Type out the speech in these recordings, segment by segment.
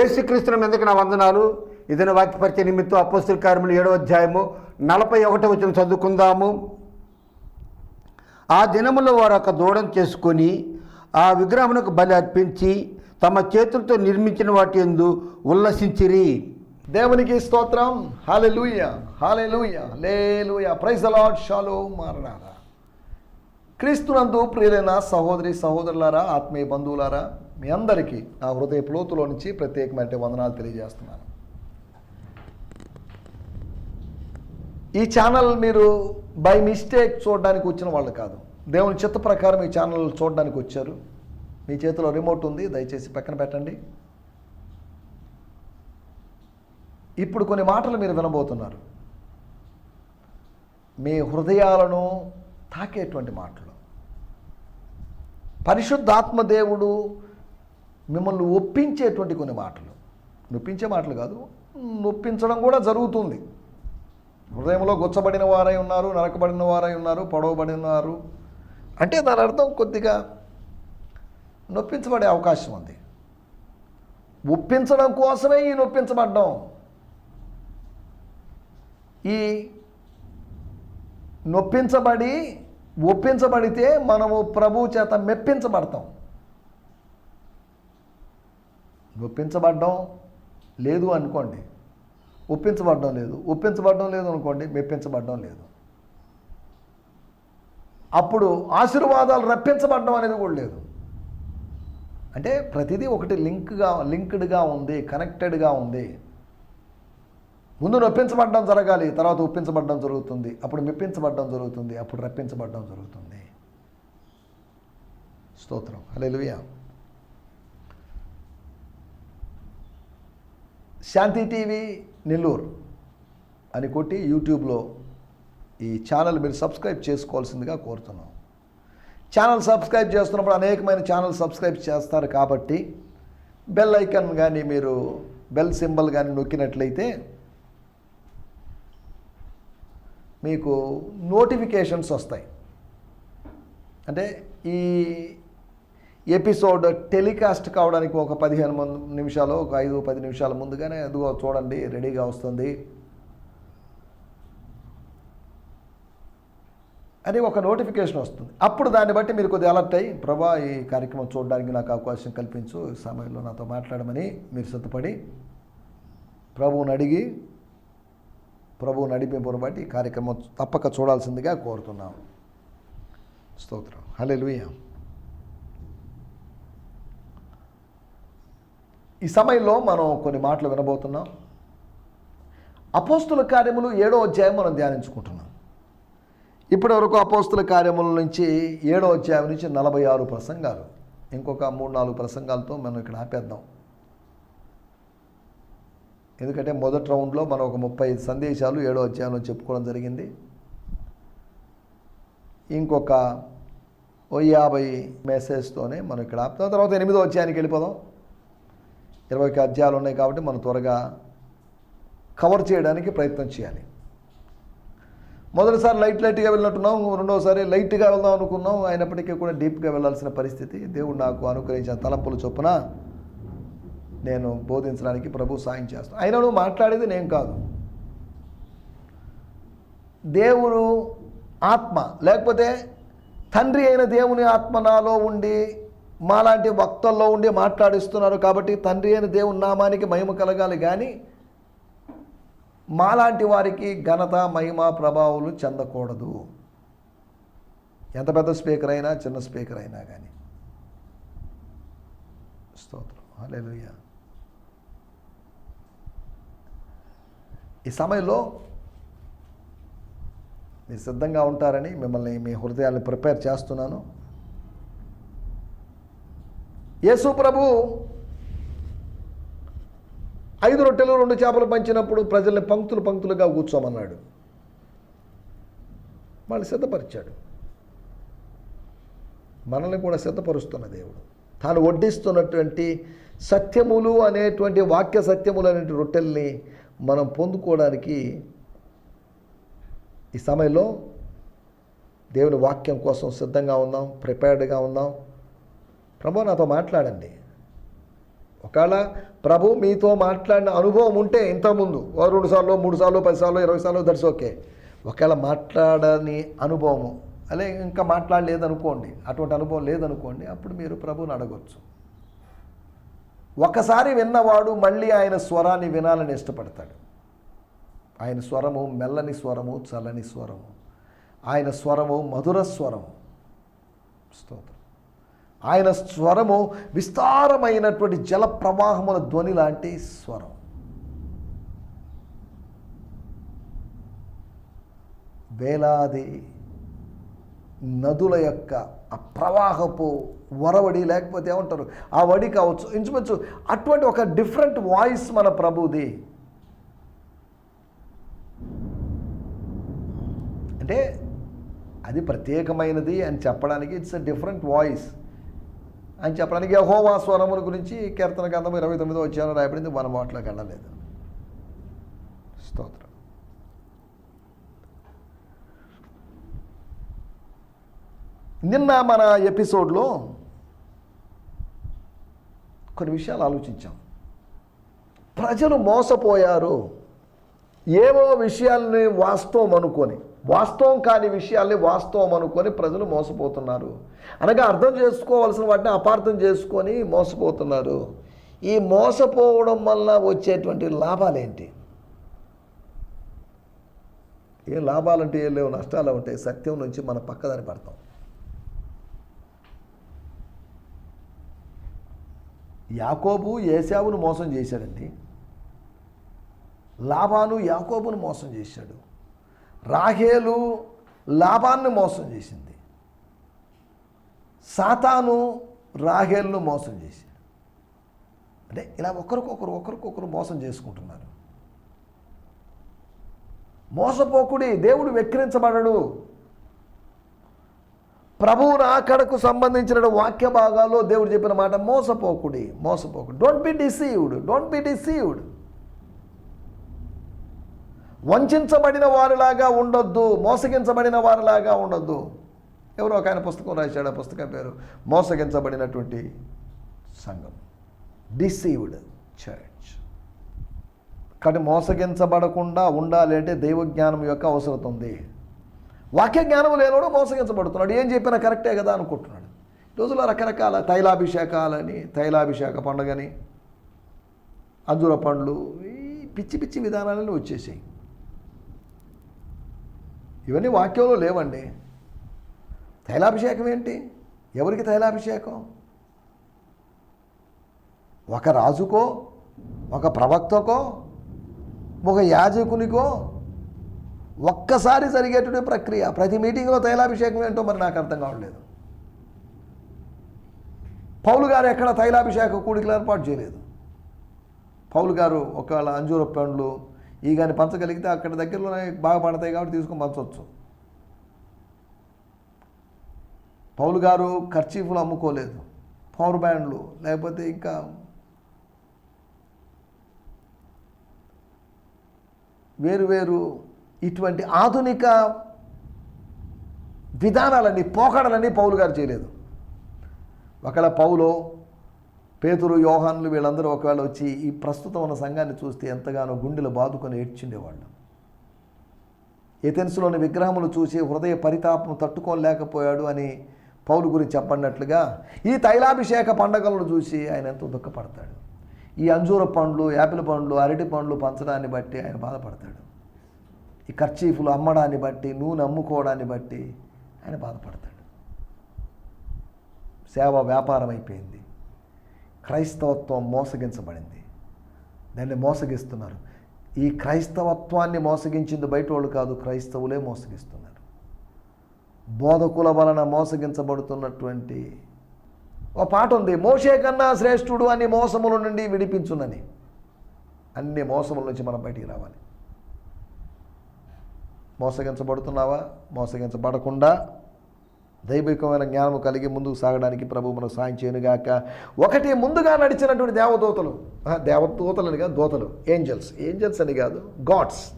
ఏసుక్రీస్తుని మీదకి నా వందనాలు? ఇదైన వాక్యపరిచయ నిమిత్తం అపోస్తుల కార్యములు ఏడవ అధ్యాయము నలభై ఒకటి వచ్చిన చదువుకుందాము. ఆ దినములో వారు ఒక దూడం చేసుకొని ఆ విగ్రహమునకు బలి అర్పించి తమ చేతులతో నిర్మించిన వాటి ఎందు ఉల్లసించిరి. దేవునికి స్తోత్రం. హాలెలూయ హాలెలూయ లేలుయ ప్రైజ్ అలాడ్ షాలో మారనారా క్రీస్తునందు ప్రియులైన సహోదరి సహోదరులారా ఆత్మీయ బంధువులారా మీ అందరికీ నా హృదయ లోతులో నుంచి ప్రత్యేకమైన వందనాలు తెలియజేస్తున్నాను. ఈ ఛానల్ మీరు బై మిస్టేక్ చూడడానికి వచ్చిన వాళ్ళు కాదు. దేవుని చిత్త ప్రకారం ఈ ఛానల్ చూడడానికి వచ్చారు. మీ చేతిలో రిమోట్ ఉంది దయచేసి పక్కన పెట్టండి. ఇప్పుడు కొన్ని మాటలు మీరు వినబోతున్నారు. మీ హృదయాలను తాకేటువంటి మాటలు. పరిశుద్ధాత్మ దేవుడు మిమ్మల్ని ఒప్పించేటువంటి కొన్ని మాటలు. నొప్పించే మాటలు కాదు నొప్పించడం కూడా జరుగుతుంది. హృదయంలో గుచ్చబడిన వారై ఉన్నారు నరకబడిన వారై ఉన్నారు పొడవబడినారు అంటే దాని అర్థం కొద్దిగా నొప్పించబడే అవకాశం ఉంది. ఒప్పించడం కోసమే ఈ నొప్పించబడ్డం. ఈ నొప్పించబడి ఒప్పించబడితే మనము ప్రభు చేత మెప్పించబడతాం. నొప్పించబడ్డం లేదు అనుకోండి. ఒప్పించబడడం లేదు. ఒప్పించబడడం లేదు అనుకోండి మెప్పించబడడం లేదు. అప్పుడు ఆశీర్వాదాలు రప్పించబడడం అనేది కూడా లేదు. అంటే ప్రతిదీ ఒకటి లింక్గా లింక్డ్గా ఉంది కనెక్టెడ్గా ఉంది. ముందు నొప్పించబడడం జరగాలి తర్వాత ఒప్పించబడడం జరుగుతుంది. అప్పుడు మెప్పించబడడం జరుగుతుంది అప్పుడు రప్పించబడడం జరుగుతుంది. స్తోత్రం. హల్లెలూయా. శాంతి టీవీ నెల్లూరు అని కొట్టి యూట్యూబ్లో ఈ ఛానల్ మీరు సబ్స్క్రైబ్ చేసుకోవాల్సిందిగా కోరుతున్నాం. ఛానల్ సబ్స్క్రైబ్ చేస్తున్నప్పుడు అనేకమైన ఛానల్ సబ్స్క్రైబ్ చేస్తారు కాబట్టి బెల్ ఐకాన్ కానీ మీరు బెల్ సింబల్ కానీ నొక్కినట్లయితే మీకు నోటిఫికేషన్స్ వస్తాయి. అంటే ఈ ఎపిసోడ్ టెలికాస్ట్ కావడానికి ఒక పదిహేను నిమిషాలు ఒక ఐదు పది నిమిషాల ముందుగానే అదిగో చూడండి రెడీగా వస్తుంది. అని ఒక నోటిఫికేషన్ వస్తుంది. అప్పుడు దాన్ని బట్టి మీరు కొద్దిగా అలర్ట్ అయ్యి ప్రభా ఈ కార్యక్రమం చూడడానికి నాకు అవకాశం కల్పించు ఈ సమయంలో నాతో మాట్లాడమని మీరు సిద్ధపడి ప్రభువుని అడిగి ప్రభువు నడిపింపును బట్టి ఈ కార్యక్రమం తప్పక చూడాల్సిందిగా కోరుతున్నాం. స్తోత్రం. హలే ఈ సమయంలో మనం కొన్ని మాటలు వినబోతున్నాం. అపోస్తుల కార్యములు ఏడో అధ్యాయం మనం ధ్యానించుకుంటున్నాం. ఇప్పటి వరకు అపోస్తుల కార్యముల నుంచి ఏడో అధ్యాయం నుంచి నలభై ఆరు ప్రసంగాలు. ఇంకొక మూడు నాలుగు ప్రసంగాలతో మనం ఇక్కడ ఆపేద్దాం. ఎందుకంటే మొదటి రౌండ్లో మనం ఒక ముప్పై సందేశాలు ఏడో అధ్యాయంలో చెప్పుకోవడం జరిగింది. ఇంకొక ఓ యాభై మెసేజ్తోనే మనం ఇక్కడ ఆపుతాం. తర్వాత ఎనిమిదో అధ్యాయానికి వెళ్ళిపోదాం. ఇరవై అధ్యాయాలు ఉన్నాయి కాబట్టి మనం త్వరగా కవర్ చేయడానికి ప్రయత్నం చేయాలి. మొదటిసారి లైట్ లైట్గా వెళ్ళినట్టున్నాం రెండోసారి లైట్గా వెళ్దాం అనుకున్నాం అయినప్పటికీ కూడా డీప్గా వెళ్ళాల్సిన పరిస్థితి. దేవుడు నాకు అనుగ్రహించిన తలంపుల చొప్పున నేను బోధించడానికి ప్రభు సాయం చేస్తాను అయినా నువ్వు మాట్లాడేది నేను కాదు. దేవుడు ఆత్మ లేకపోతే తండ్రి అయిన దేవుని ఆత్మ నాలో ఉండి మాలాంటి వక్తల్లో ఉండి మాట్లాడిస్తున్నారు కాబట్టి తండ్రి అయిన దేవుని నామానికి మహిమ కలగాలి కానీ మాలాంటి వారికి ఘనత మహిమ ప్రభావాలు చెందకూడదు. ఎంత పెద్ద స్పీకర్ అయినా చిన్న స్పీకర్ అయినా కానీ స్తోత్రం. హల్లెలూయా. ఈ సమయంలో మీరు సిద్ధంగా ఉంటారని మిమ్మల్ని మీ హృదయాన్ని ప్రిపేర్ చేస్తున్నాను. యేసు ప్రభు ఐదు రొట్టెలు రెండు చేపలు పంచినప్పుడు ప్రజల్ని పంక్తులు పంక్తులుగా కూర్చోమన్నాడు. వాళ్ళు సిద్ధపరిచాడు. మనల్ని కూడా సిద్ధపరుస్తున్న దేవుడు. తాను వడ్డిస్తున్నటువంటి సత్యములు అనేటువంటి వాక్య సత్యములు అనేటువంటి రొట్టెల్ని మనం పొందుకోవడానికి ఈ సమయంలో దేవుని వాక్యం కోసం సిద్ధంగా ఉందాం ప్రిపేర్డ్గా ఉందాం ప్రభు నాతో మాట్లాడండి. ఒకవేళ ప్రభు మీతో మాట్లాడిన అనుభవం ఉంటే ఇంతకుముందు ఓ రెండు సార్లు మూడు సార్లు పది సార్లు ఇరవై సార్లు దర్శి ఓకే. ఒకవేళ మాట్లాడని అనుభవము అలే ఇంకా మాట్లాడలేదనుకోండి అటువంటి అనుభవం లేదనుకోండి అప్పుడు మీరు ప్రభుని అడగొచ్చు. ఒకసారి విన్నవాడు మళ్ళీ ఆయన స్వరాన్ని వినాలని ఇష్టపడతాడు. ఆయన స్వరము మెల్లని స్వరము చల్లని స్వరము. ఆయన స్వరము మధుర స్వరము. స్తోత్రం. ఆయన స్వరము విస్తారమైనటువంటి జల ప్రవాహముల ధ్వని లాంటి స్వరం. వేలాది నదుల యొక్క ఆ ప్రవాహపు వరవడి లేకపోతే ఏమంటారు? ఆ వడి కావచ్చు ఇంచుమించు అటువంటి ఒక డిఫరెంట్ వాయిస్ మన ప్రభుది. అంటే అది ప్రత్యేకమైనది అని చెప్పడానికి ఇట్స్ ఎ డిఫరెంట్ వాయిస్. అని చెప్పడానికి యహోవా స్వరముల గురించి కీర్తన గ్రంథం ఇరవై తొమ్మిదో వచ్చాను రాయబడింది. మన మాటలోకి వెళ్ళలేదు. స్తోత్రం. నిన్న మన ఎపిసోడ్లో కొన్ని విషయాలు ఆలోచించాం. ప్రజలు మోసపోయారు. ఏవో విషయాల్ని వాస్తవం అనుకొని వాస్తవం కాని విషయాల్ని వాస్తవం అనుకొని ప్రజలు మోసపోతున్నారు. అనగా అర్థం చేసుకోవాల్సిన వాటిని అపార్థం చేసుకొని మోసపోతున్నారు. ఈ మోసపోవడం వల్ల వచ్చేటువంటి లాభాలేంటి? ఏ లాభాలంటే ఏం లేవు నష్టాలు ఉంటాయి. సత్యం నుంచి మన పక్కదారి పడతాం. యాకోబు ఏసావును మోసం చేశాడండి. లాభాను యాకోబును మోసం చేశాడు. రాహేలు లాభాన్ని మోసం చేసింది. సాతాను రాహేల్ను మోసం చేసింది. అంటే ఇలా ఒకరికొకరు ఒకరికొకరు మోసం చేసుకుంటున్నారు. మోసపోకుడి దేవుడు వెక్కిరించబడడు. ప్రభువు రాకడకు సంబంధించిన వాక్య భాగాల్లో దేవుడు చెప్పిన మాట మోసపోకుడి మోసపోకుడి. Don't be deceived don't be deceived వంచబడిన వారిలాగా ఉండొద్దు మోసగించబడిన వారిలాగా ఉండొద్దు. ఎవరో ఒక ఆయన పుస్తకం రాశాడు ఆ పుస్తకం పేరు మోసగించబడినటువంటి సంఘం. డిసీవ్డ్ చర్చ్ కానీ మోసగించబడకుండా ఉండాలి అంటే దైవజ్ఞానం యొక్క అవసరం ఉంది. వాక్య జ్ఞానం లేనోడు మోసగించబడుతున్నాడు. ఏం చెప్పినా కరెక్టే కదా అనుకుంటున్నాడు. ఈ రోజుల్లో రకరకాల తైలాభిషేకాలని తైలాభిషేక పండుగని అంజుర పండ్లు ఈ పిచ్చి పిచ్చి విధానాలని వచ్చేసాయి. ఇవన్నీ వాక్యంలో లేవండి. తైలాభిషేకం ఏంటి? ఎవరికి తైలాభిషేకం? ఒక రాజుకో ఒక ప్రవక్తకో ఒక యాజకునికో ఒక్కసారి జరిగేటువంటి ప్రక్రియ. ప్రతి మీటింగ్లో తైలాభిషేకం ఏంటో మరి నాకు అర్థం కావట్లేదు. పౌలు గారు ఎక్కడ తైలాభిషేక కూడికలు ఏర్పాటు చేయలేదు. పౌలు గారు ఒకవేళ అంజూర పండ్లు ఈ కానీ పంచగలిగితే అక్కడ దగ్గరలోనే బాగా పడతాయి కాబట్టి తీసుకొని పంచవచ్చు. పౌలు గారు ఖర్చీఫ్లు అమ్ముకోలేదు. పవర్ బ్యాండ్లు లేకపోతే ఇంకా వేరు వేరు ఇటువంటి ఆధునిక విధానాలన్నీ పోకడలన్నీ పౌలు గారు చేయలేదు. ఒకవేళ పౌలో పేతురు యోహాన్లు వీళ్ళందరూ ఒకవేళ వచ్చి ఈ ప్రస్తుతం ఉన్న సంఘాన్ని చూస్తే ఎంతగానో గుండెలు బాదుకొని ఏడ్చిండేవాళ్ళు. ఏథెన్స్లోని విగ్రహములు చూసి హృదయ పరితాపం తట్టుకోలేకపోయాడు అని పౌలు గురించి చెప్పన్నట్లుగా ఈ తైలాభిషేక పండగలను చూసి ఆయన ఎంతో దుఃఖపడతాడు. ఈ అంజూర పండ్లు యాపిల్ పండ్లు అరటి పండ్లు పంచడాన్ని బట్టి ఆయన బాధపడతాడు. ఈ ఖర్చీఫ్లు అమ్మడాన్ని బట్టి నూనె అమ్ముకోవడాన్ని బట్టి ఆయన బాధపడతాడు. సేవ వ్యాపారం అయిపోయింది క్రైస్తవత్వం మోసగించబడింది. దాన్ని మోసగిస్తున్నారు. ఈ క్రైస్తవత్వాన్ని మోసగించింది బయట వాళ్ళు కాదు క్రైస్తవులే మోసగిస్తున్నారు. బోధకుల వలన మోసగించబడుతున్నటువంటి ఒక పాట ఉంది మోషే కన్నా శ్రేష్ఠుడు అని మోసముల నుండి విడిపించునని. అన్ని మోసముల నుంచి మనం బయటికి రావాలి. మోసగించబడుతున్నావా? మోసగించబడకుండా దైవికమైన జ్ఞానము కలిగి ముందుకు సాగడానికి ప్రభు మనకు సాయం చేయనుగాక. ఒకటి ముందుగా నడిచినటువంటి దేవదూతలు. దేవదూతలు అని కాదు దూతలు. ఏంజల్స్ ఏంజల్స్ అని కాదు గాడ్స్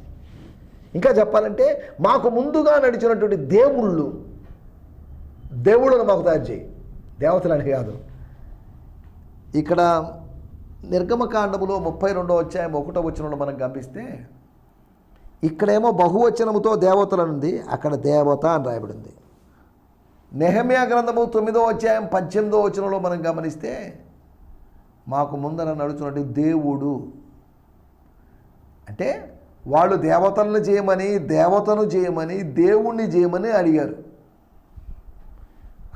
ఇంకా చెప్పాలంటే మాకు ముందుగా నడిచినటువంటి దేవుళ్ళు దేవుళ్ళను మాకు తయారు చేయి. దేవతలని కాదు. ఇక్కడ నిర్గమకాండములో ముప్పై రెండో అధ్యాయం ఒకటో వచనంలో మనం గమనిస్తే ఇక్కడేమో బహువచనముతో దేవతలనుంది అక్కడ దేవత అని రాయబడింది. నెహమియా గ్రంథము తొమ్మిదో అధ్యాయం పద్దెనిమిదో వచనంలో మనం గమనిస్తే మాకు ముందర నడుచున్నట్టు దేవుడు. అంటే వాళ్ళు దేవతలను చేయమని దేవతను చేయమని దేవుణ్ణి చేయమని అడిగారు.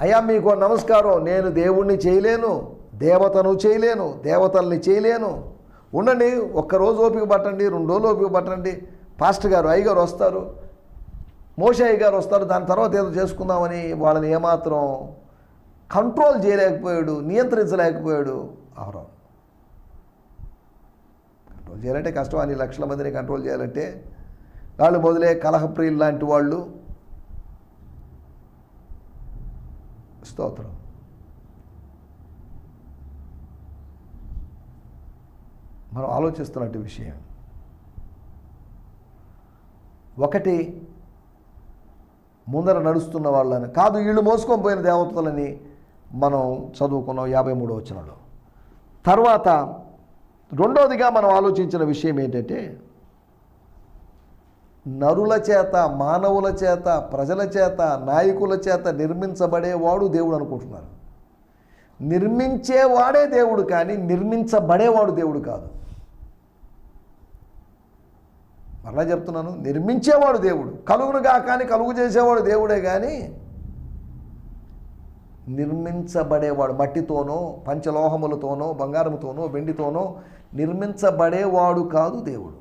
అయ్యా మీకు నమస్కారం. నేను దేవుణ్ణి చేయలేను దేవతను చేయలేను దేవతల్ని చేయలేను. ఉండండి ఒక్కరోజు ఓపిక పట్టండి రెండు రోజులు ఓపిక పట్టండి. పాస్టర్ గారు అయ్యగారు వస్తారు. మోషయ్య గారు వస్తారు దాని తర్వాత ఏదో చేసుకుందామని వాళ్ళని ఏమాత్రం కంట్రోల్ చేయలేకపోయాడు నియంత్రించలేకపోయాడు. అవరావు కంట్రోల్ చేయాలంటే కష్టం. అని లక్షల మందిని కంట్రోల్ చేయాలంటే వాళ్ళు మొదలే కలహప్రియులు లాంటి వాళ్ళు. స్తోత్రం. మనం ఆలోచిస్తున్నట్టు విషయం. ఒకటి ముందర నడుస్తున్న వాళ్ళని కాదు వీళ్ళు మోసుకొని పోయిన దేవతలని మనం చదువుకున్నాం యాభై మూడో వచనంలో. తర్వాత రెండవదిగా మనం ఆలోచించిన విషయం ఏంటంటే నరుల చేత మానవుల చేత ప్రజల చేత నాయకుల చేత నిర్మించబడేవాడు దేవుడు అనుకుంటున్నారు. నిర్మించేవాడే దేవుడు కానీ నిర్మించబడేవాడు దేవుడు కాదు. మరలా చెప్తున్నాను. నిర్మించేవాడు దేవుడు. కలుగునుగా కానీ కలుగు చేసేవాడు దేవుడే కానీ నిర్మించబడేవాడు మట్టితోనో పంచలోహములతోనో బంగారముతోనో వెండితోనో నిర్మించబడేవాడు కాదు దేవుడు.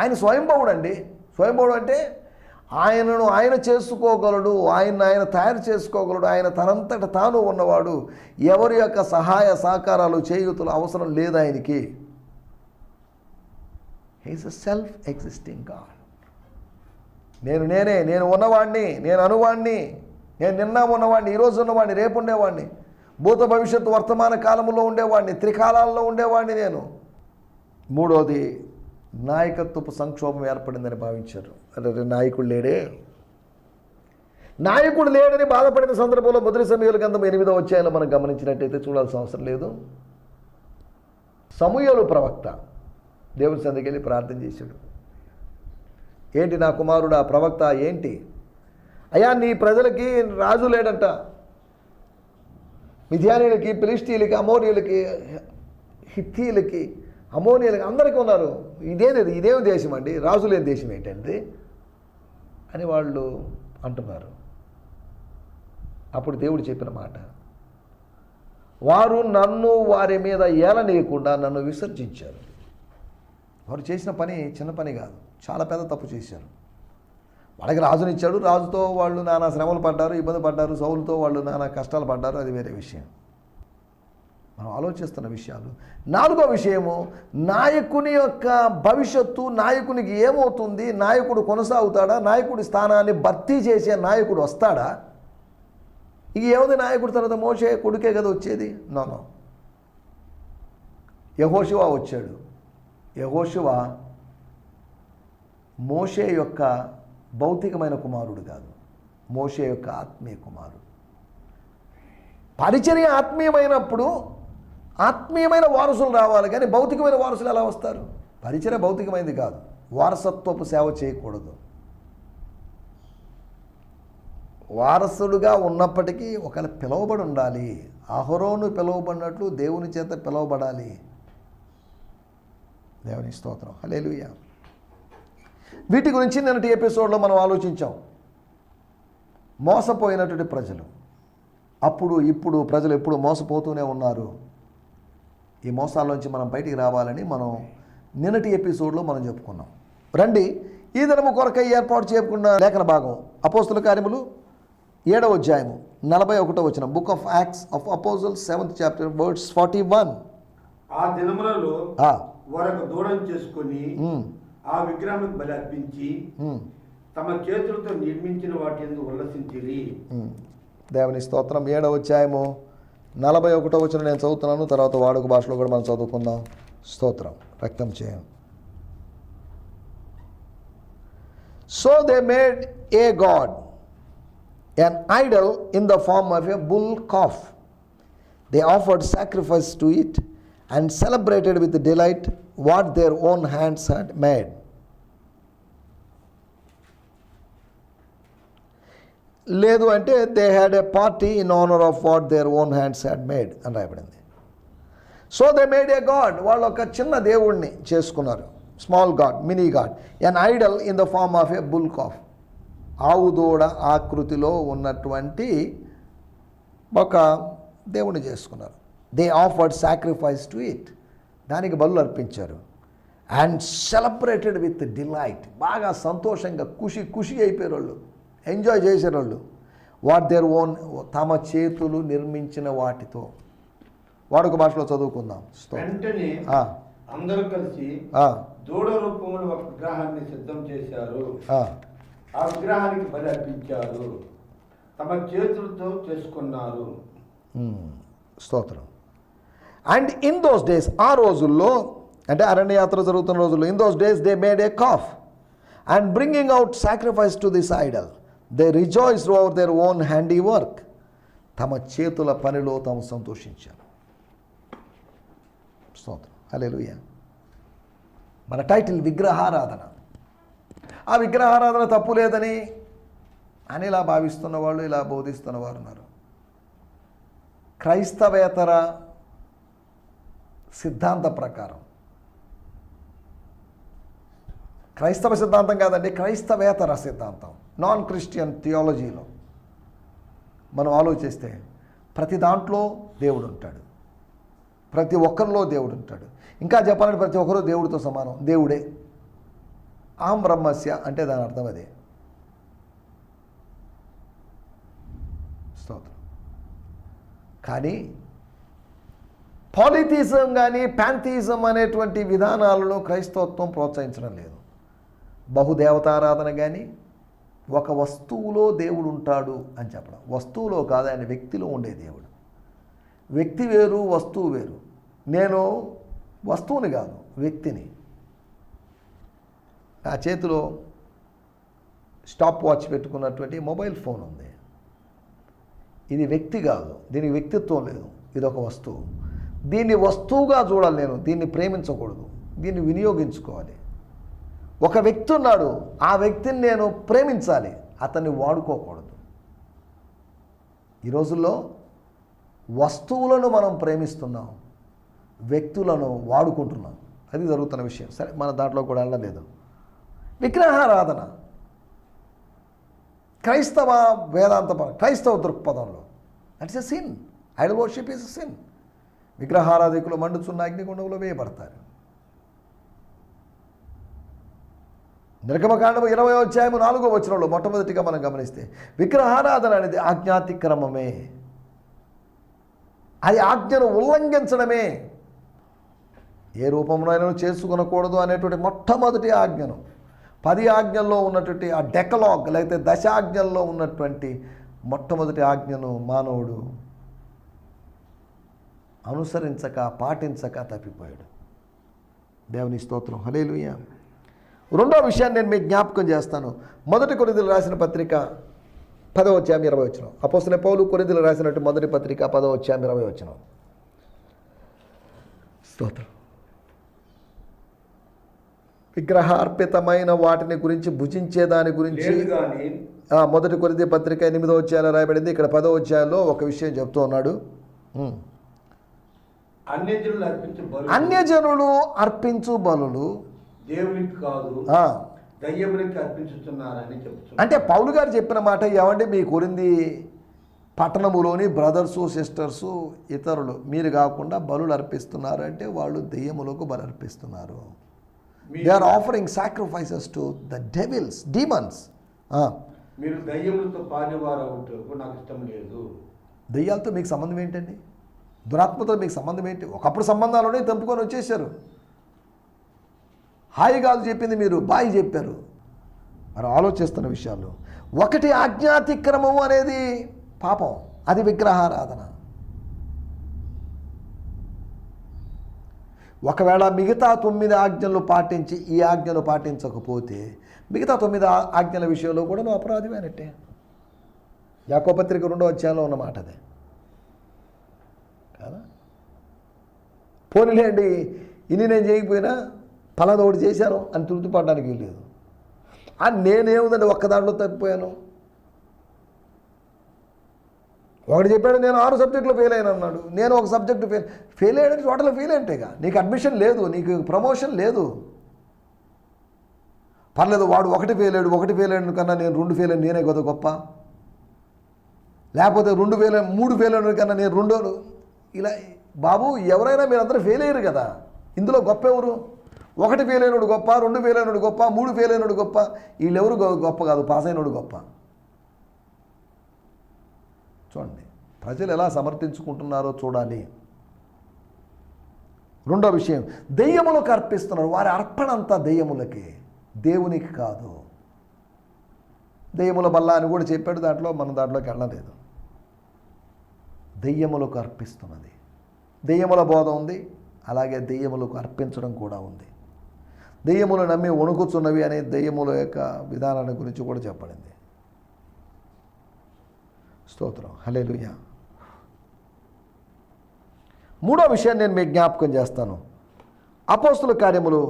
ఆయన స్వయంభవుడు అండి స్వయంభవుడు అంటే ఆయనను ఆయన చేసుకోగలడు ఆయన ఆయన తయారు చేసుకోగలడు ఆయన తనంతట తాను ఉన్నవాడు. ఎవరి యొక్క సహాయ సహకారాలు చేయుతులు అవసరం లేదు ఆయనకి. Is a self existing god నేను నేనే నేను ఉన్నవాడిని నేను అనువాడిని నేను నిన్న ఉన్నవాడిని ఈరోజు ఉన్నవాడిని రేపు ఉండేవాడిని భూత భవిష్యత్తు వర్తమాన కాలంలో ఉండేవాడిని త్రికాలాల్లో ఉండేవాడిని నేను. మూడోది నాయకత్వపు సంక్షోభం ఏర్పడిందని భావించారు. అరే నాయకుడు లేడే? నాయకుడు లేడని బాధపడిన సందర్భంలో మొదటి సమయాల గంధం ఎనిమిదో వచ్చాయని మనం గమనించినట్టయితే చూడాల్సిన అవసరం లేదు. సమూహలు ప్రవక్త. దేవుని సందికి వెళ్ళి ప్రార్థన చేశాడు. ఏంటి నా కుమారుడు ఆ ప్రవక్త ఏంటి? అయ్యా నీ ప్రజలకి రాజు లేడంట. మిథ్యానీలకి పిలిస్టీలకి అమోనియులకి హిత్తీలకి అమోనియలకి అందరికీ ఉన్నారు. ఇదేది ఇదేమి దేశం అండి? రాజు లేని దేశం ఏంటండి? అని వాళ్ళు అంటున్నారు. అప్పుడు దేవుడు చెప్పిన మాట వారు నన్ను వారి మీద ఏలనీయకుండా నన్ను విసర్జించారు. వారు చేసిన పని చిన్న పని కాదు. చాలా పెద్ద తప్పు చేశారు. వాళ్ళకి రాజునిచ్చాడు రాజుతో వాళ్ళు నానా శ్రమలు పడ్డారు ఇబ్బంది పడ్డారు సౌలుతో వాళ్ళు నానా కష్టాలు పడ్డారు. అది వేరే విషయం. మనం ఆలోచిస్తున్న విషయాలు. నాలుగో విషయము నాయకుని యొక్క భవిష్యత్తు నాయకునికి ఏమవుతుంది? నాయకుడు కొనసాగుతాడా? నాయకుడి స్థానాన్ని భర్తీ చేసే నాయకుడు వస్తాడా? ఇక ఏముంది నాయకుడు తర్వాత మోసే కొడుకే కదా వచ్చేది? నో యహోశివా వచ్చాడు. యహోశివ మోషే యొక్క భౌతికమైన కుమారుడు కాదు. మోషే యొక్క ఆత్మీయ కుమారుడు. పరిచర్య ఆత్మీయమైనప్పుడు ఆత్మీయమైన వారసులు రావాలి కానీ భౌతికమైన వారసులు ఎలా వస్తారు? పరిచర్య భౌతికమైనది కాదు. వారసత్వపు సేవ చేయకూడదు. వారసుడుగా ఉన్నప్పటికీ ఒకరు పిలువబడి ఉండాలి. అహరోను పిలువబడినట్లు దేవుని చేత పిలువబడాలి. దేవుని స్తోత్రం. హలేలుయ్య వీటి గురించి నిన్నటి ఎపిసోడ్లో మనం ఆలోచించాం. మోసపోయినటువంటి ప్రజలు. అప్పుడు ఇప్పుడు ప్రజలు ఎప్పుడు మోసపోతూనే ఉన్నారు. ఈ మోసాల్లోంచి మనం బయటికి రావాలని మనం నిన్నటి ఎపిసోడ్లో మనం చెప్పుకున్నాం. రండి ఈ దినము కొరకై ఏర్పాటు చేయకుండా లేఖన భాగం. అపోస్తుల కార్యములు ఏడవ అధ్యాయము నలభై ఒకటో వచ్చిన book of acts of apostle seventh chapter words forty one ఆ దినములలో వారొక దూడం చేసుకొని ఆ విగ్రహానికి బలి అర్పించి తమ చేతులతో నిర్మించిన వాటి ఎందుకు ఉల్లసించిరి. దేవుని స్తోత్రం ఏడవ అధ్యాయము నలభై ఒకటో వచ్చిన నేను చదువుతున్నాను తర్వాత వాడుక భాషలో కూడా మనం చదువుకుందాం. స్తోత్రం రక్తం చేయం. So they made a god an idol in the form of a bull calf. They offered sacrifice to it. And celebrated with delight what their own hands had made లేదు అంటే they had a party in honour of what their own hands had made అని రాయబడింది. So they made a god వాళ్ళు ఒక చిన్న దేవుణ్ణి చేసుకున్నారు. Small god mini god an idol in the form of a bull calf ఆవు దూడ ఆకృతిలో ఉన్నటువంటి ఒక దేవుణ్ణి చేసుకున్నారు. They offered sacrifice to it దానికి బలు అర్పించారు. అండ్ సెలబ్రేటెడ్ విత్ డిలైట్ బాగా సంతోషంగా ఖుషి ఖుషి అయిపోయారు వాళ్ళు ఎంజాయ్ చేశారు వాళ్ళు వాట్ దేర్ ఓన్ తమ చేతులు నిర్మించిన వాటితో. వాడుక భాషలో చదువుకుందాం. వెంటనే అందరూ కలిసి దూడ రూపంలో ఒక విగ్రహాన్ని సిద్ధం చేశారు. ఆ. విగ్రహానికి బలి అర్పించారు. తమ చేతులతో చేసుకున్నారు. స్తోత్రం. అండ్ ఇన్ దోస్ డేస్ ఆ రోజుల్లో అంటే అరణ్యయాత్ర జరుగుతున్న రోజుల్లో in those days they made a calf and bringing out sacrifice to this idol they rejoice over their own handiwork తమ చేతుల పనిలో తాము సంతోషించారు. స్తోత్రం. హల్లెలూయా. మన టైటిల్ విగ్రహారాధన. ఆ విగ్రహారాధన తప్పు లేదని అని ఇలా భావిస్తున్న వాళ్ళు ఇలా బోధిస్తున్న వారు ఉన్నారు. క్రైస్తవేతర సిద్ధాంత ప్రకారం. క్రైస్తవ సిద్ధాంతం కాదండి క్రైస్తవేతర సిద్ధాంతం. నాన్ క్రిస్టియన్ థియాలజీలో మనం ఆలోచిస్తే ప్రతి దాంట్లో దేవుడు ఉంటాడు ప్రతి ఒక్కరిలో దేవుడు ఉంటాడు ఇంకా చెప్పాలంటే ప్రతి ఒక్కరూ దేవుడితో సమానం దేవుడే. ఆం బ్రహ్మస్య అంటే దాని అర్థం అదే. స్తోత్రం. కానీ పాలిథిజం కానీ ప్యాంథిజం అనేటువంటి విధానాలలో క్రైస్తవత్వం ప్రోత్సహించడం లేదు. బహుదేవతారాధన కానీ ఒక వస్తువులో దేవుడు ఉంటాడు అని చెప్పడం. వస్తువులో కాదు ఆయన వ్యక్తిలో ఉండే దేవుడు. వ్యక్తి వేరు వస్తువు వేరు. నేను వస్తువుని కాదు వ్యక్తిని. నా చేతిలో స్టాప్ వాచ్ పెట్టుకున్నటువంటి మొబైల్ ఫోన్ ఉంది. ఇది వ్యక్తి కాదు దీనికి వ్యక్తిత్వం లేదు. ఇది ఒక వస్తువు. దీన్ని వస్తువుగా చూడాలి నేను దీన్ని ప్రేమించకూడదు దీన్ని వినియోగించుకోవాలి. ఒక వ్యక్తి ఉన్నాడు ఆ వ్యక్తిని నేను ప్రేమించాలి అతన్ని వాడుకోకూడదు. ఈ రోజుల్లో వస్తువులను మనం ప్రేమిస్తున్నాం వ్యక్తులను వాడుకుంటున్నాం. అది జరుగుతున్న విషయం. సరే మన దాంట్లో కూడా వెళ్ళలేదు. విగ్రహారాధన. క్రైస్తవ వేదాంత క్రైస్తవ దృక్పథంలో. That's a sin idol worship is sin విగ్రహారాధికులు మండుచున్న అగ్నిగుండంలో వేయబడతారు. నిర్గమకాండము ఇరవై అధ్యాయము నాలుగో వచనంలో మొట్టమొదటిగా మనం గమనిస్తే విగ్రహారాధన అనేది ఆజ్ఞాతిక్రమమే అది ఆజ్ఞను ఉల్లంఘించడమే. ఏ రూపంలోనైనా చేసుకునకూడదు అనేటువంటి మొట్టమొదటి ఆజ్ఞను. పది ఆజ్ఞల్లో ఉన్నటువంటి ఆ డెకలాగ్ లేకపోతే దశాజ్ఞల్లో ఉన్నటువంటి మొట్టమొదటి ఆజ్ఞను మానవుడు అనుసరించక పాటించక తప్పిపోయాడు. దేవుని స్తోత్రం. హలేలుయ రెండో విషయాన్ని నేను మీకు జ్ఞాపకం చేస్తాను. మొదటి కొరిందులు రాసిన పత్రిక పదవ వచ్చాము ఇరవై వచ్చిన. అపోసల పౌలు కొరిందులు రాసినట్టు మొదటి పత్రిక పదవ వచ్చాము ఇరవై వచ్చిన. స్తోత్రం. విగ్రహార్పితమైన వాటిని గురించి భుజించే దాని గురించి మొదటి కొరింది పత్రిక ఎనిమిదో అధ్యాయంలో రాయబడింది. ఇక్కడ పదో అధ్యాయంలో ఒక విషయం చెప్తూ ఉన్నాడు. అన్యజనులు అర్పించే బలులు. దేవునికి కాదు ఆ, దయ్యములకి అర్పించుతున్నారని చెప్తున్నారు అంటే పౌలు గారు చెప్పిన మాట ఏమంటే మీ కొరింది పట్టణములోని బ్రదర్సు సిస్టర్సు ఇతరులు మీరు కాకుండా బలులు అర్పిస్తున్నారు అంటే వాళ్ళు దెయ్యములకు బలు అర్పిస్తున్నారు. They are offering sacrifices to the devils demons మీరు దయ్యములతో అవుటకు నాకు ఇష్టం లేదు. దెయ్యాలతో మీకు సంబంధం ఏంటండి? దురాత్మతో మీకు సంబంధం ఏంటి? ఒకప్పుడు సంబంధాలునే తెంపుకొని వచ్చేసారు హాయి కాదు చెప్పింది మీరు బాయి చెప్పారు. మరి ఆలోచిస్తున్న విషయాలు. ఒకటి ఆజ్ఞాతిక్రమం అనేది పాపం అది విగ్రహారాధన. ఒకవేళ మిగతా తొమ్మిది ఆజ్ఞలు పాటించి ఈ ఆజ్ఞలు పాటించకపోతే మిగతా తొమ్మిది ఆజ్ఞల విషయంలో కూడా నువ్వు అపరాధి యాకోపత్రిక రెండో అధ్యాయంలో ఉన్నమాట అదే. కదా? పోనీలేండి ఇన్ని నేను చేయకపోయినా పలానా ఒకటి చేశాను అని తృప్తి పడడానికి వీల్లేదు. ఆ నేనేముందండి ఒక్క దాంట్లో తప్పిపోయాను. ఒకటి చెప్పాడు నేను ఆరు సబ్జెక్టులో ఫెయిల్ అయినా అన్నాడు. నేను ఒక సబ్జెక్టు ఫెయిల్ ఫెయిల్ అయ్యాడు టోటల్ ఫెయిల్ అంటేగా. నీకు అడ్మిషన్ లేదు నీకు ప్రమోషన్ లేదు. పర్లేదు వాడు ఒకటి ఫెయిల్ అయ్యాడు ఒకటి ఫెయిల్ అయ్యాడు కన్నా నేను రెండు ఫెయిల్ అయ్యాను నేనే కదా గొప్ప. లేకపోతే రెండు ఫెయిల్ మూడు ఫెయిల్ అయ్యాడు కన్నా నేను రెండో ఇలా బాబు ఎవరైనా మీరందరూ ఫెయిల్ అయ్యారు కదా. ఇందులో గొప్ప ఎవరు? ఒకటి ఫెయిల్ అయినోడు గొప్ప రెండు ఫెయిల్ అయినోడు గొప్ప మూడు ఫెయిల్ అయినోడు గొప్ప. వీళ్ళెవరు గొప్ప కాదు పాస్ అయినోడు గొప్ప. చూడండి ప్రజలు ఎలా సమర్థించుకుంటున్నారో చూడాలి. రెండో విషయం దెయ్యములకు అర్పిస్తున్నారు. వారి అర్పణ అంతా దెయ్యములకి. దేవునికి కాదు. దెయ్యముల బల్ల అని కూడా చెప్పాడు దాంట్లో మనం దాంట్లోకి వెళ్ళలేదు. దెయ్యములకు అర్పిస్తున్నది. దెయ్యముల బోధ ఉంది అలాగే దెయ్యములకు అర్పించడం కూడా ఉంది. దెయ్యములు నమ్మి వణుకుతున్నవి అనే దెయ్యముల యొక్క విధానాన్ని గురించి కూడా చెప్పబడింది. స్తోత్రం. హలేలుయ మూడో విషయాన్ని నేను మీకు జ్ఞాపకం చేస్తాను. అపోస్తుల కార్యములు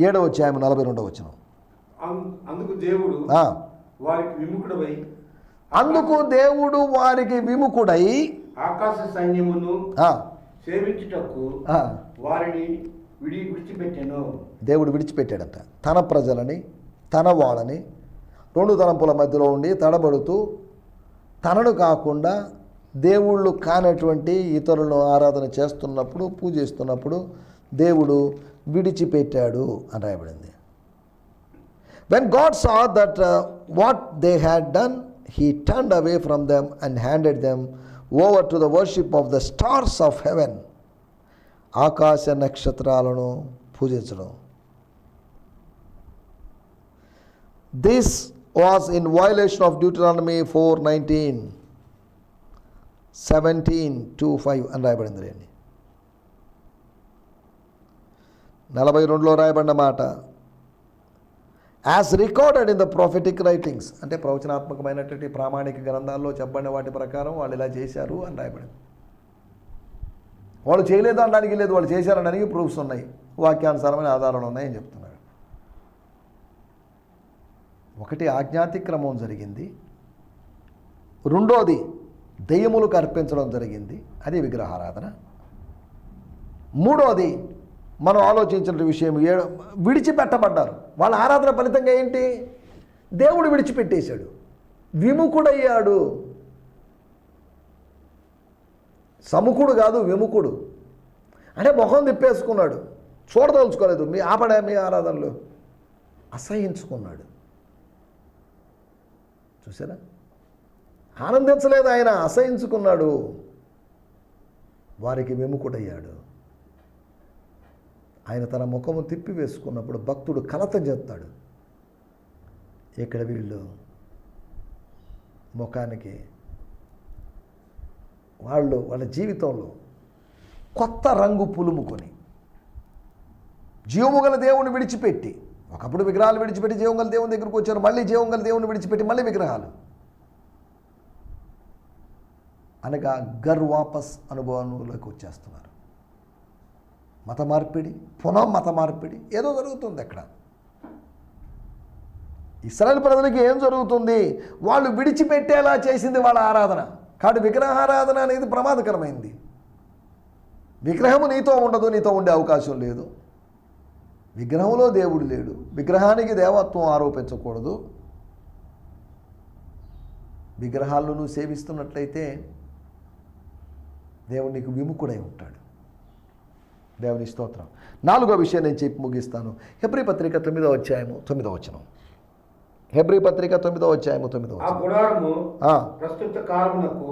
ఏడవ అధ్యాయం నలభై రెండవ వచ్చిన అందుకు దేవుడు వారికి విముఖుడవై అందుకు దేవుడు వారికి విముఖుడై ఆకాశ సైన్యమును సేవించుటకు వారిని విడి విడిచిపెట్టాను. దేవుడు విడిచిపెట్టాడట. తన ప్రజలని తన వాళ్ళని రెండు తలంపుల మధ్యలో ఉండి తడబడుతూ తనను కాకుండా దేవుళ్ళు కానటువంటి ఇతరులను ఆరాధన చేస్తున్నప్పుడు పూజిస్తున్నప్పుడు దేవుడు విడిచిపెట్టాడు అని రాయబడింది. When God saw that what they had done he turned away from them and handed them over to the worship of the stars of heaven ఆకాశ నక్షత్రాలను పూజించడం. This was in violation of Deuteronomy four nineteen seventeen two five అని రాయబడింది రండి నలభై రెండులో రాయబడిన మాట as recorded in the prophetic writings అంటే ప్రవచనాత్మకమైనటువంటి ప్రామాణిక గ్రంథాల్లో చెప్పబడిన వాటి ప్రకారం వాళ్ళు ఇలా చేశారు అని రాయబడింది. వాళ్ళు చేయలేదు అనడానికి లేదు వాళ్ళు చేశారనడానికి ప్రూఫ్స్ ఉన్నాయి. వాక్యానుసారమైన ఆధారాలు ఉన్నాయని చెప్తున్నాడు ఒకటి ఆజ్ఞాతిక్రమం జరిగింది. రెండోది దెయ్యములకు అర్పించడం జరిగింది. అది విగ్రహారాధన. మూడోది మనం ఆలోచించిన విషయం ఏడు విడిచిపెట్టబడ్డారు. వాళ్ళ ఆరాధన ఫలితంగా ఏంటి? దేవుడు విడిచిపెట్టేశాడు. విముఖుడయ్యాడు. సముఖుడు కాదు విముఖుడు. అంటే మొహం తిప్పేసుకున్నాడు. చూడదలుచుకోలేదు. మీ ఆపడే మీ ఆరాధనలు అసహించుకున్నాడు. చూసారా ఆనందించలేదు ఆయన అసహించుకున్నాడు. వారికి విముఖుడయ్యాడు. ఆయన తన ముఖము తిప్పి వేసుకున్నప్పుడు భక్తుడు కలత చెప్తాడు. ఇక్కడ వీళ్ళు? ముఖానికి. వాళ్ళు వాళ్ళ జీవితంలో కొత్త రంగు పులుముకొని జీవముగల దేవుని విడిచిపెట్టి ఒకప్పుడు విగ్రహాలు విడిచిపెట్టి జీవంగల దేవుని దగ్గరకు వచ్చారు మళ్ళీ జీవంగల దేవుని విడిచిపెట్టి మళ్ళీ విగ్రహాలు. అనగా గర్ వాపస్ అనుభవంలోకి వచ్చేస్తున్నారు. మత మార్పిడి పునః మత మార్పిడి ఏదో జరుగుతుంది అక్కడ. ఇస్రాయల్ ప్రజలకి ఏం జరుగుతుంది? వాళ్ళు విడిచిపెట్టేలా చేసింది వాళ్ళ ఆరాధన. కాదు విగ్రహారాధన అనేది ప్రమాదకరమైంది. విగ్రహము నీతో ఉండదు నీతో ఉండే అవకాశం లేదు. విగ్రహంలో దేవుడు లేడు. విగ్రహానికి దేవత్వం ఆరోపించకూడదు. విగ్రహాలను నువ్వు సేవిస్తున్నట్లయితే దేవుడు నీకు విముఖుడై ఉంటాడు. దేవుని స్తోత్రం. నాలుగో విషయం నేను చెప్పి ముగిస్తాను. హెబ్రి పత్రిక తొమ్మిదో అధ్యాయము తొమ్మిదో వచనం. హెబ్రి పత్రిక తొమ్మిదో అధ్యాయము తొమ్మిదో ప్రస్తుత కాలమునకు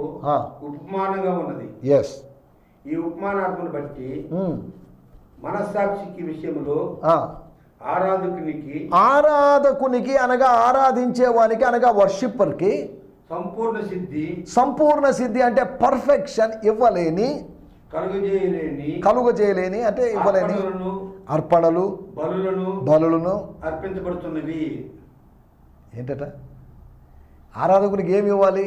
ఉపమానంగా ఉన్నది. ఎస్ ఈ బట్టి మనస్సాక్షికి విషయంలో ఆరాధకునికి ఆరాధకునికి అనగా ఆరాధించేవానికి అనగా వర్షిప్పర్కి సంపూర్ణ సిద్ధి సంపూర్ణ సిద్ధి అంటే పర్ఫెక్షన్ ఇవ్వలేని కలుగజేయలేని అంటే ఇవ్వలేని అర్పణలు బలులను బలులను అర్పించబడుతున్నవి. ఏంటట? ఆరాధకునికి ఏమి ఇవ్వాలి?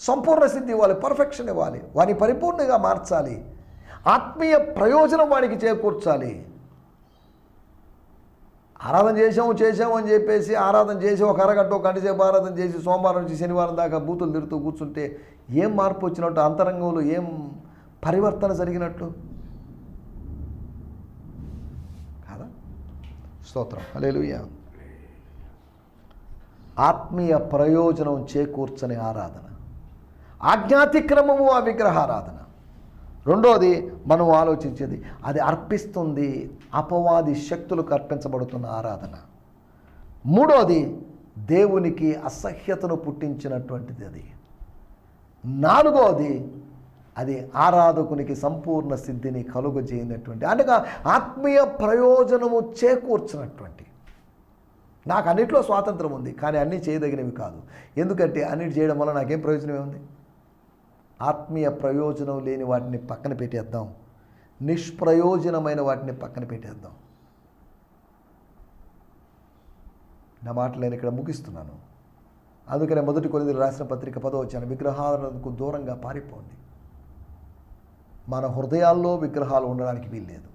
సంపూర్ణ సిద్ధి ఇవ్వాలి పర్ఫెక్షన్ ఇవ్వాలి. వారిని పరిపూర్ణంగా మార్చాలి. ఆత్మీయ ప్రయోజనం వాడికి చేకూర్చాలి. ఆరాధన చేసాము చేసాము అని చెప్పేసి ఆరాధన చేసి ఒక అరగంట ఒక గంట సేపు ఆరాధన చేసి సోమవారం నుంచి శనివారం దాకా బూతులు తిరుగుతూ కూర్చుంటే ఏం మార్పు వచ్చినట్టు అంతరంగంలో ఏం పరివర్తన జరిగినట్లు. కాదా? స్తోత్రం. హల్లెలూయా. ఆత్మీయ ప్రయోజనం చేకూర్చని ఆరాధన. ఆజ్ఞాతిక్రమము ఆ విగ్రహారాధన. రెండోది మనం ఆలోచించేది అది అర్పిస్తుంది అపవాది శక్తులకు అర్పించబడుతున్న ఆరాధన. మూడోది దేవునికి అసహ్యతను పుట్టించినటువంటిది అది. నాలుగోది అది ఆరాధకునికి సంపూర్ణ సిద్ధిని కలుగజేయనటువంటి అనగా ఆత్మీయ ప్రయోజనము చేకూర్చినటువంటి. నాకు అన్నిట్లో స్వాతంత్రం ఉంది కానీ అన్నీ చేయదగినవి కాదు. ఎందుకంటే అన్నిటి చేయడం వల్ల నాకేం ప్రయోజనం ఉంది? ఆత్మీయ ప్రయోజనం లేని వాటిని పక్కన పెట్టేద్దాం. నిష్ప్రయోజనమైన వాటిని పక్కన పెట్టేద్దాం. నా మాటలు నేను ఇక్కడ ముగిస్తున్నాను. అందుకనే మొదటి కొలిది రాసిన పత్రిక పదవచ్చాను విగ్రహాలకు దూరంగా పారిపోండి. మన హృదయాల్లో విగ్రహాలు ఉండడానికి వీల్లేదు.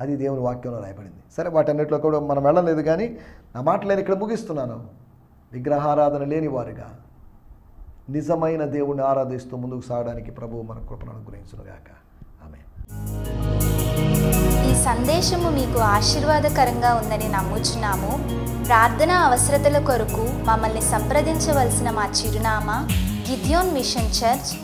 అది దేవుని వాక్యంలో రాయబడింది. సరే వాటన్నిటిలో కూడా మనం వెళ్ళలేదు కానీ నా మాట నేను ఇక్కడ ముగిస్తున్నాను. విగ్రహారాధన లేని వారుగా నిజమైన దేవుణ్ణి ఆరాధిస్తూ ముందుకు సాగడానికి ప్రభువు మన కృపను అనుగ్రహించునుగాక. ఆమె ఈ సందేశము మీకు ఆశీర్వాదకరంగా ఉందని నమ్ముచున్నాము. ప్రార్థన అవసరతల కొరకు మమ్మల్ని సంప్రదించవలసిన మా చిరునామా గిద్యోన్ మిషన్ చర్చ్